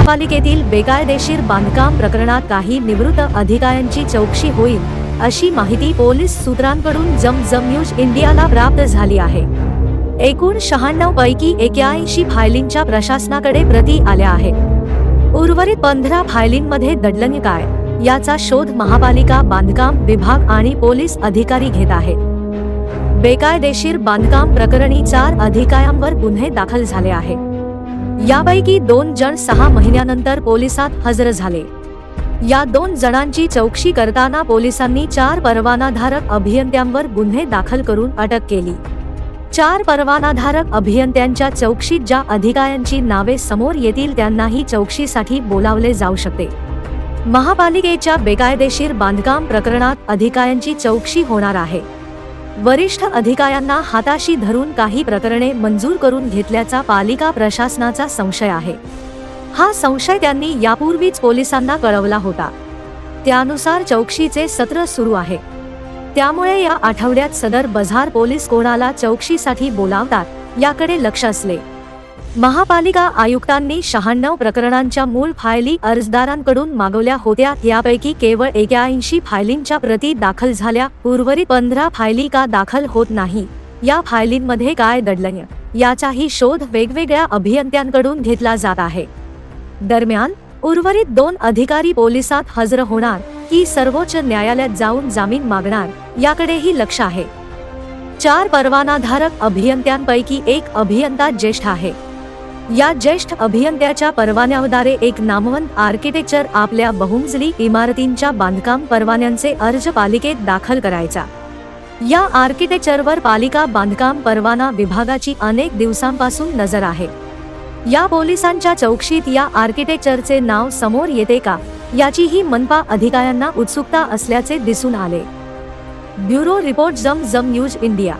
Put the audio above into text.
महापालिकेतील बेकायदेशीर बांधकाम प्रकरणात काही निवृत्त अधिकाऱ्यांची चौकशी होईल अशी माहिती पोलीस सूत्रांकडून जमजम न्यूज इंडियाला प्राप्त झाली आहे. एकूण शहाण्णव पैकी एक्याऐंशी फायलींच्या प्रशासनाकडे प्रती आल्या आहेत. उर्वरित पंधरा फायलींमध्ये दडलंग काय याचा शोध महापालिका बांधकाम विभाग आणि पोलीस अधिकारी घेत आहेत. बेकायदेशीर बांधकाम प्रकरणी चार अधिकाऱ्यांवर गुन्हे दाखल झाले आहेत. यापैकी दोन जण सहा महिन्यानंतर पोलिसात हजर झाले. या दोन जणांची चौकशी करताना पोलिसांनी चार परवानाधारक अभियंत्यांवर गुन्हे दाखल करून अटक केली. चार परवानाधारक अभियंत्यांच्या चौकशीत ज्या अधिकाऱ्यांची नावे समोर येतील त्यांनाही चौकशीसाठी बोलावले जाऊ शकते. महापालिकेच्या बेकायदेशीर बांधकाम प्रकरणात अधिकाऱ्यांची चौकशी होणार आहे. वरिष्ठ अधिकाऱ्यांना हाताशी धरून काही प्रकरणे मंजूर करून घेतल्याचा पालिका प्रशासनाचा संशय आहे. हा संशय त्यांनी यापूर्वीच पोलिसांना कळवला होता. त्यानुसार चौकशीचे सत्र सुरू आहे. त्यामुळे या आठवड्यात सदर बझार पोलीस कोणाला चौकशीसाठी बोलावतात याकडे लक्ष असले. महापालिका आयुक्तांनी शहाण्णव प्रकरणांच्या मूळ फायली अर्जदारांकडून मागवल्या होत्या. यापैकी केवळ एक्याऐंशी फायलींच्या प्रती दाखल झाल्या. उर्वरित पंधरा फायली का दाखल होत नाही? या फायलींमध्ये काय दडलंय? याचाही शोध वेगवेगळ्या अभियंत्यांकडून घेतला जात आहे. दरम्यान उर्वरित दोन अधिकारी पोलिसात हजर होणार की सर्वोच्च न्यायालयात जाऊन जामीन मागणार याकडेही लक्ष आहे. चार परवानाधारक अभियंत्यांपैकी एक अभियंता ज्येष्ठ आहे. या ज्येष्ठ अभियंत्याच्या परवान्याद्वारे एक नामवंत आर्किटेक्चर आपल्या बहुमजली इमारतींच्या बांधकाम परवान्यांचे अर्ज पालिकेत दाखल करायचा. या आर्किटेक्चरवर पालिका बांधकाम परवाना विभागाची अनेक दिवसांपासून नजर आहे. या पोलिसांच्या चौकशीत या आर्किटेक्चरचे नाव समोर येते का याचीही मनपा अधिकाऱ्यांना उत्सुकता असल्याचे दिसून आले. ब्युरो रिपोर्ट जम जम न्यूज इंडिया.